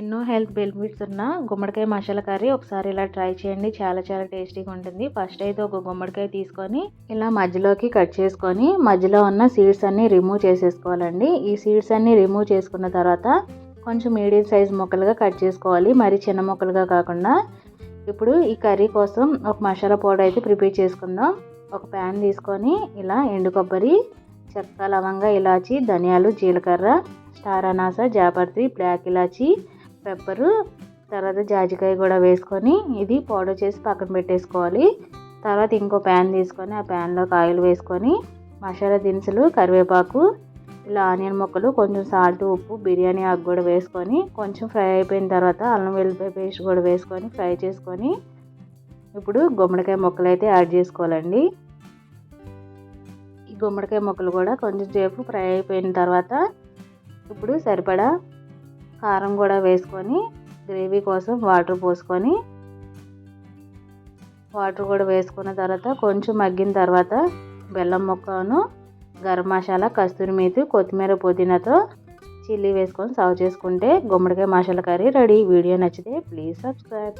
ఎన్నో health benefits ఉన్న గుమ్మడికాయ మసాలా కర్రీ ఒకసారి ఇలా ట్రై చేయండి. చాలా చాలా టేస్టీగా ఉంటుంది. ఫస్ట్ అయితే ఒక గుమ్మడికాయ తీసుకొని ఇలా మధ్యలోకి కట్ చేసుకొని మధ్యలో ఉన్న సీడ్స్ అన్ని రిమూవ్ చేసేసుకోవాలండి. ఈ సీడ్స్ అన్ని రిమూవ్ చేసుకున్న తర్వాత కొంచెం మీడియం సైజ్ ముక్కలుగా కట్ చేసుకోవాలి. మరి చిన్న ముక్కలుగా కాకుండా ఇప్పుడు ఈ కర్రీ కోసం ఒక మసాలా పౌడర్ అయితే ప్రిపేర్ చేసుకుందాం. ఒక ప్యాన్ తీసుకొని ఇలా ఎండు కొబ్బరి చెక్క లవంగ ఇలాచి ధనియాలు జీలకర్ర స్టార్ అనాస జాపత్రి బ్లాక్ ఇలాచి పెప్పరు తర్వాత జాజికాయ కూడా వేసుకొని ఇది పౌడర్ చేసి పక్కన పెట్టేసుకోవాలి. తర్వాత ఇంకో ప్యాన్ తీసుకొని ఆ ప్యాన్లో కాయలు వేసుకొని మసాలా దినుసులు కరివేపాకు ఇలా ఆనియన్ ముక్కలు కొంచెం సాల్ట్ ఉప్పు బిర్యానీ ఆకు కూడా వేసుకొని కొంచెం ఫ్రై అయిపోయిన తర్వాత అల్లం వెల్లిపాయ పేస్ట్ కూడా వేసుకొని ఫ్రై చేసుకొని ఇప్పుడు గుమ్మడికాయ ముక్కలు అయితే యాడ్ చేసుకోవాలండి. ఈ గుమ్మడికాయ ముక్కలు కూడా కొంచెం సేపు ఫ్రై అయిపోయిన తర్వాత ఇప్పుడు సరిపడా కారం కూడా వేసుకొని గ్రేవీ కోసం వాటర్ పోసుకొని వాటర్ కూడా వేసుకున్న తర్వాత కొంచెం మగ్గిన తర్వాత బెల్లం ముక్కను గరం మసాలా కస్తూరి మేతి కొత్తిమీర పుదీనాతో చిల్లీ వేసుకొని సర్వ్ చేసుకుంటే గుమ్మడికాయ మసాలా కర్రీ రెడీ. వీడియో నచ్చితే ప్లీజ్ సబ్స్క్రైబ్.